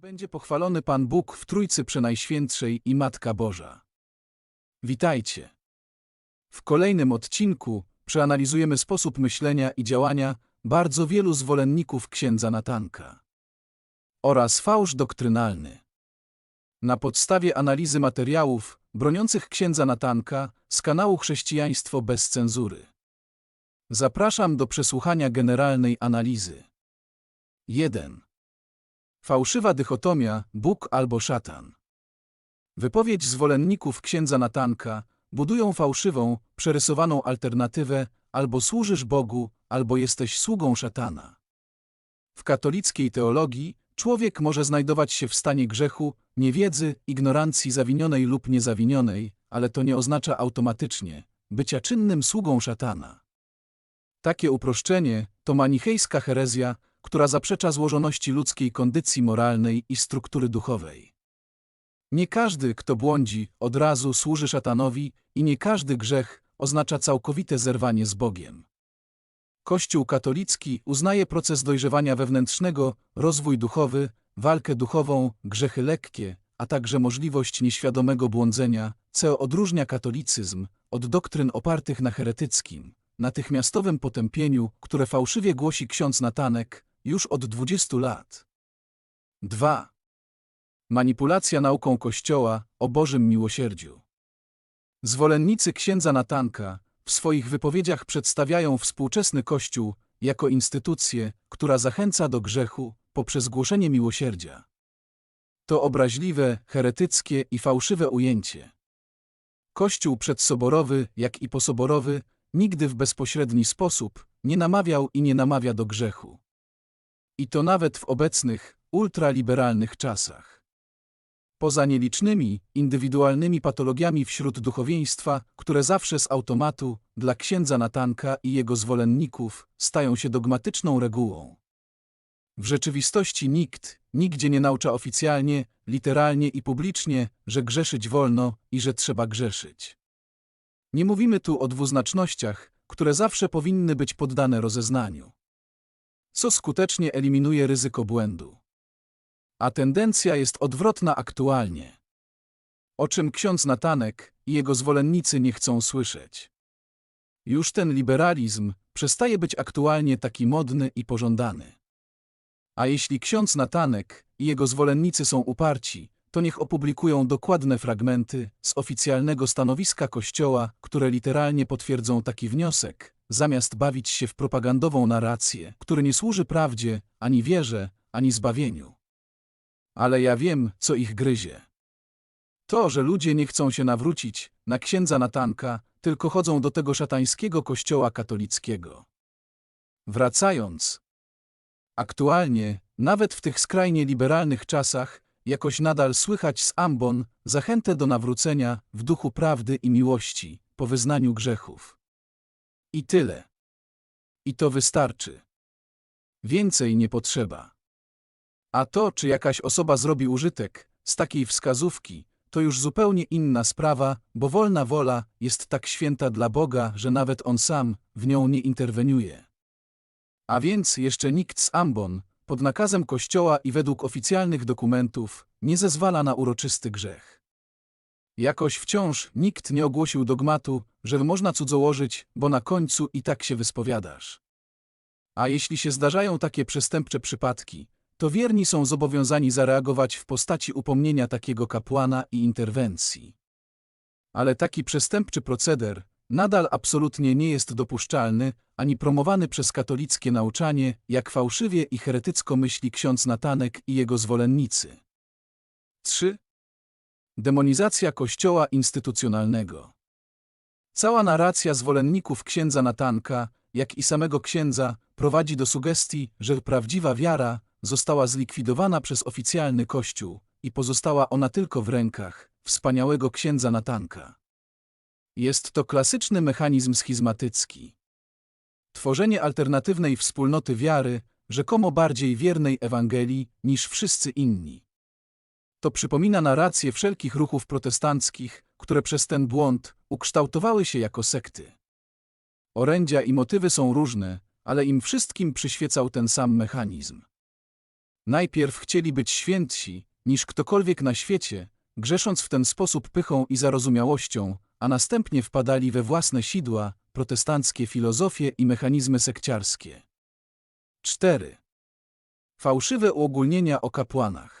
będzie pochwalony Pan Bóg w Trójcy Przenajświętszej i Matka Boża. Witajcie. W kolejnym odcinku przeanalizujemy sposób myślenia i działania bardzo wielu zwolenników księdza Natanka oraz fałsz doktrynalny. Na podstawie analizy materiałów broniących księdza Natanka z kanału Chrześcijaństwo bez cenzury. Zapraszam do przesłuchania generalnej analizy. 1. Fałszywa dychotomia Bóg albo szatan. Wypowiedź zwolenników księdza Natanka budują fałszywą, przerysowaną alternatywę albo służysz Bogu, albo jesteś sługą szatana. W katolickiej teologii człowiek może znajdować się w stanie grzechu, niewiedzy, ignorancji zawinionej lub niezawinionej, ale to nie oznacza automatycznie bycia czynnym sługą szatana. Takie uproszczenie to manichejska herezja, która zaprzecza złożoności ludzkiej kondycji moralnej i struktury duchowej. Nie każdy, kto błądzi, od razu służy szatanowi i nie każdy grzech oznacza całkowite zerwanie z Bogiem. Kościół katolicki uznaje proces dojrzewania wewnętrznego, rozwój duchowy, walkę duchową, grzechy lekkie, a także możliwość nieświadomego błądzenia, co odróżnia katolicyzm od doktryn opartych na heretyckim, natychmiastowym potępieniu, które fałszywie głosi ksiądz Natanek już od 20 lat. 2. Manipulacja nauką Kościoła o Bożym miłosierdziu. Zwolennicy księdza Natanka w swoich wypowiedziach przedstawiają współczesny Kościół jako instytucję, która zachęca do grzechu poprzez głoszenie miłosierdzia. To obraźliwe, heretyckie i fałszywe ujęcie. Kościół przedsoborowy, jak i posoborowy, nigdy w bezpośredni sposób nie namawiał i nie namawia do grzechu. I to nawet w obecnych, ultraliberalnych czasach. Poza nielicznymi, indywidualnymi patologiami wśród duchowieństwa, które zawsze z automatu, dla księdza Natanka i jego zwolenników, stają się dogmatyczną regułą. W rzeczywistości nikt, nigdzie nie naucza oficjalnie, literalnie i publicznie, że grzeszyć wolno i że trzeba grzeszyć. Nie mówimy tu o dwuznacznościach, które zawsze powinny być poddane rozeznaniu co skutecznie eliminuje ryzyko błędu. A tendencja jest odwrotna aktualnie. O czym ksiądz Natanek i jego zwolennicy nie chcą słyszeć. Już ten liberalizm przestaje być aktualnie taki modny i pożądany. A jeśli ksiądz Natanek i jego zwolennicy są uparci, to niech opublikują dokładne fragmenty z oficjalnego stanowiska Kościoła, które literalnie potwierdzą taki wniosek, zamiast bawić się w propagandową narrację, który nie służy prawdzie, ani wierze, ani zbawieniu. Ale ja wiem, co ich gryzie. To, że ludzie nie chcą się nawrócić na księdza Natanka, tylko chodzą do tego szatańskiego kościoła katolickiego. Wracając. Aktualnie, nawet w tych skrajnie liberalnych czasach, jakoś nadal słychać z ambon zachętę do nawrócenia w duchu prawdy i miłości, po wyznaniu grzechów. I tyle. I to wystarczy. Więcej nie potrzeba. A to, czy jakaś osoba zrobi użytek z takiej wskazówki, to już zupełnie inna sprawa, bo wolna wola jest tak święta dla Boga, że nawet On sam w nią nie interweniuje. A więc jeszcze nikt z ambon, pod nakazem Kościoła i według oficjalnych dokumentów, nie zezwala na uroczysty grzech. Jakoś wciąż nikt nie ogłosił dogmatu, że można cudzołożyć, bo na końcu i tak się wyspowiadasz. A jeśli się zdarzają takie przestępcze przypadki, to wierni są zobowiązani zareagować w postaci upomnienia takiego kapłana i interwencji. Ale taki przestępczy proceder nadal absolutnie nie jest dopuszczalny ani promowany przez katolickie nauczanie, jak fałszywie i heretycko myśli ksiądz Natanek i jego zwolennicy. 3. Demonizacja Kościoła instytucjonalnego. Cała narracja zwolenników księdza Natanka, jak i samego księdza, prowadzi do sugestii, że prawdziwa wiara została zlikwidowana przez oficjalny Kościół i pozostała ona tylko w rękach wspaniałego księdza Natanka. Jest to klasyczny mechanizm schizmatycki. Tworzenie alternatywnej wspólnoty wiary, rzekomo bardziej wiernej Ewangelii niż wszyscy inni. To przypomina narrację wszelkich ruchów protestanckich, które przez ten błąd ukształtowały się jako sekty. Orędzia i motywy są różne, ale im wszystkim przyświecał ten sam mechanizm. Najpierw chcieli być świętsi niż ktokolwiek na świecie, grzesząc w ten sposób pychą i zarozumiałością, a następnie wpadali we własne sidła, protestanckie filozofie i mechanizmy sekciarskie. 4. Fałszywe uogólnienia o kapłanach.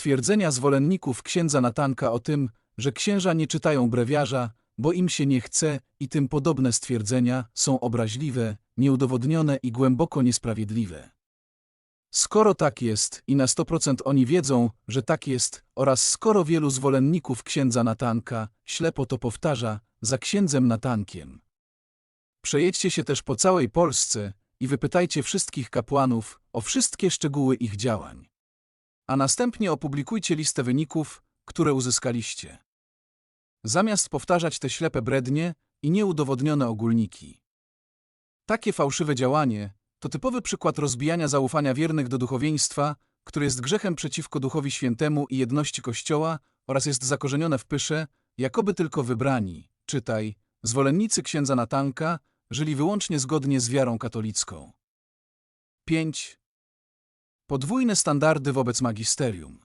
Stwierdzenia zwolenników księdza Natanka o tym, że księża nie czytają brewiarza, bo im się nie chce i tym podobne stwierdzenia są obraźliwe, nieudowodnione i głęboko niesprawiedliwe. Skoro tak jest i na 100% oni wiedzą, że tak jest, oraz skoro wielu zwolenników księdza Natanka ślepo to powtarza za księdzem Natankiem. Przejedźcie się też po całej Polsce i wypytajcie wszystkich kapłanów o wszystkie szczegóły ich działań. A następnie opublikujcie listę wyników, które uzyskaliście. Zamiast powtarzać te ślepe brednie i nieudowodnione ogólniki. Takie fałszywe działanie to typowy przykład rozbijania zaufania wiernych do duchowieństwa, które jest grzechem przeciwko Duchowi Świętemu i jedności Kościoła oraz jest zakorzenione w pysze, jakoby tylko wybrani, czytaj, zwolennicy księdza Natanka, żyli wyłącznie zgodnie z wiarą katolicką. 5. Podwójne standardy wobec magisterium.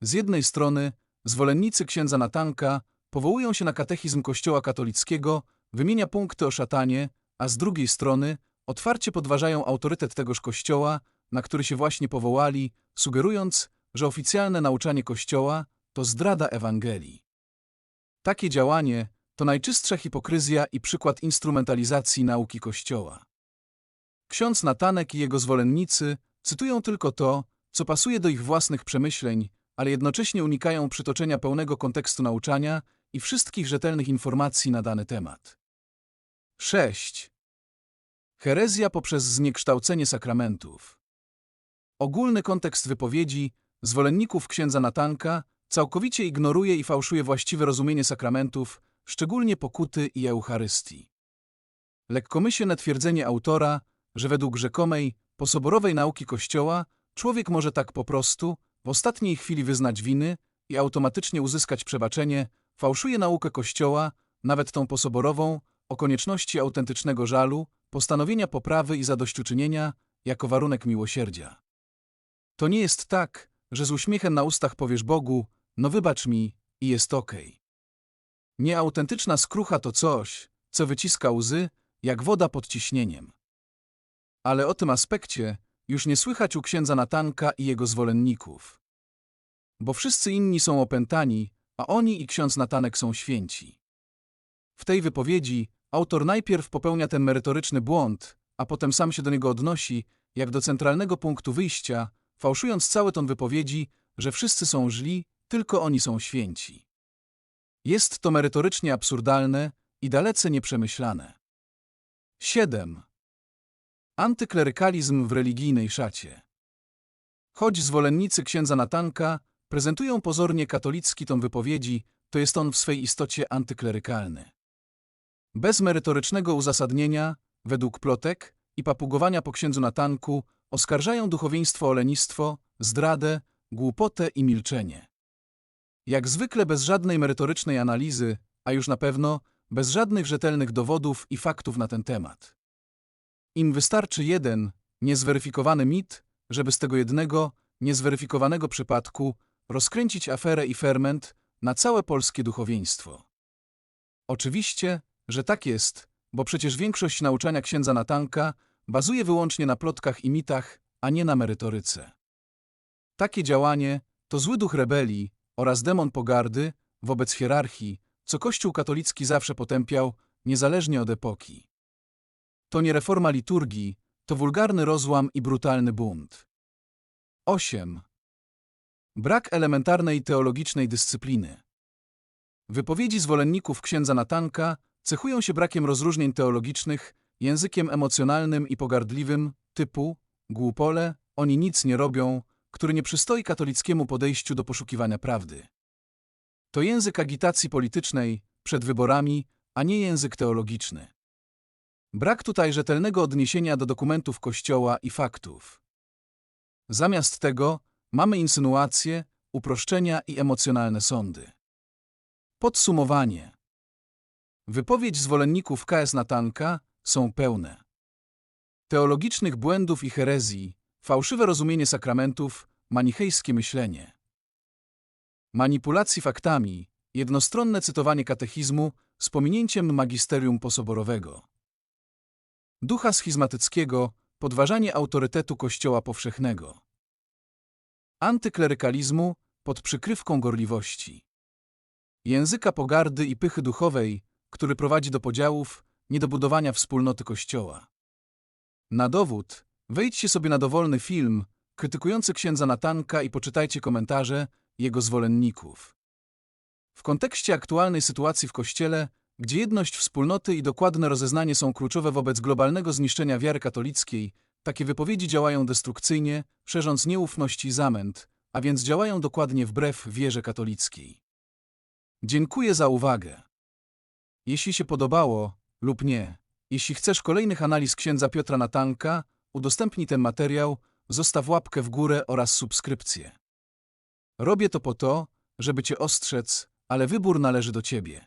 Z jednej strony zwolennicy księdza Natanka powołują się na katechizm Kościoła katolickiego, wymienia punkty o szatanie, a z drugiej strony otwarcie podważają autorytet tegoż Kościoła, na który się właśnie powołali, sugerując, że oficjalne nauczanie Kościoła to zdrada Ewangelii. Takie działanie to najczystsza hipokryzja i przykład instrumentalizacji nauki Kościoła. Ksiądz Natanek i jego zwolennicy cytują tylko to, co pasuje do ich własnych przemyśleń, ale jednocześnie unikają przytoczenia pełnego kontekstu nauczania i wszystkich rzetelnych informacji na dany temat. 6. Herezja poprzez zniekształcenie sakramentów. Ogólny kontekst wypowiedzi zwolenników księdza Natanka całkowicie ignoruje i fałszuje właściwe rozumienie sakramentów, szczególnie pokuty i Eucharystii. Lekkomyślne twierdzenie autora, że według rzekomej, posoborowej nauki Kościoła człowiek może tak po prostu, w ostatniej chwili wyznać winy i automatycznie uzyskać przebaczenie, fałszuje naukę Kościoła, nawet tą posoborową, o konieczności autentycznego żalu, postanowienia poprawy i zadośćuczynienia jako warunek miłosierdzia. To nie jest tak, że z uśmiechem na ustach powiesz Bogu, no wybacz mi i jest okej. Okay. Nieautentyczna skrucha to coś, co wyciska łzy, jak woda pod ciśnieniem. Ale o tym aspekcie już nie słychać u księdza Natanka i jego zwolenników. Bo wszyscy inni są opętani, a oni i ksiądz Natanek są święci. W tej wypowiedzi autor najpierw popełnia ten merytoryczny błąd, a potem sam się do niego odnosi, jak do centralnego punktu wyjścia, fałszując cały ton wypowiedzi, że wszyscy są źli, tylko oni są święci. Jest to merytorycznie absurdalne i dalece nieprzemyślane. 7. Antyklerykalizm w religijnej szacie. Choć zwolennicy księdza Natanka prezentują pozornie katolicki ton wypowiedzi, to jest on w swej istocie antyklerykalny. Bez merytorycznego uzasadnienia, według plotek i papugowania po księdzu Natanku, oskarżają duchowieństwo o lenistwo, zdradę, głupotę i milczenie. Jak zwykle bez żadnej merytorycznej analizy, a już na pewno bez żadnych rzetelnych dowodów i faktów na ten temat. Im wystarczy jeden, niezweryfikowany mit, żeby z tego jednego, niezweryfikowanego przypadku rozkręcić aferę i ferment na całe polskie duchowieństwo. Oczywiście, że tak jest, bo przecież większość nauczania księdza Natanka bazuje wyłącznie na plotkach i mitach, a nie na merytoryce. Takie działanie to zły duch rebelii oraz demon pogardy wobec hierarchii, co Kościół katolicki zawsze potępiał, niezależnie od epoki. To nie reforma liturgii, to wulgarny rozłam i brutalny bunt. 8. Brak elementarnej teologicznej dyscypliny. Wypowiedzi zwolenników księdza Natanka cechują się brakiem rozróżnień teologicznych, językiem emocjonalnym i pogardliwym, typu głupole, oni nic nie robią, który nie przystoi katolickiemu podejściu do poszukiwania prawdy. To język agitacji politycznej przed wyborami, a nie język teologiczny. Brak tutaj rzetelnego odniesienia do dokumentów Kościoła i faktów. Zamiast tego mamy insynuacje, uproszczenia i emocjonalne sądy. Podsumowanie. Wypowiedź zwolenników KS Natanka są pełne teologicznych błędów i herezji, Fałszywe rozumienie sakramentów, manichejskie myślenie. Manipulacji faktami, jednostronne cytowanie katechizmu z pominięciem magisterium posoborowego. Ducha schizmatyckiego, podważanie autorytetu Kościoła powszechnego. Antyklerykalizmu pod przykrywką gorliwości. Języka pogardy i pychy duchowej, który prowadzi do podziałów, niedobudowania wspólnoty Kościoła. Na dowód, wejdźcie sobie na dowolny film krytykujący księdza Natanka i poczytajcie komentarze jego zwolenników. W kontekście aktualnej sytuacji w Kościele, gdzie jedność wspólnoty i dokładne rozeznanie są kluczowe wobec globalnego zniszczenia wiary katolickiej, takie wypowiedzi działają destrukcyjnie, szerząc nieufność i zamęt, a więc działają dokładnie wbrew wierze katolickiej. Dziękuję za uwagę. Jeśli się podobało lub nie, jeśli chcesz kolejnych analiz księdza Piotra Natanka, udostępnij ten materiał, zostaw łapkę w górę oraz subskrypcję. Robię to po to, żeby cię ostrzec, ale wybór należy do ciebie.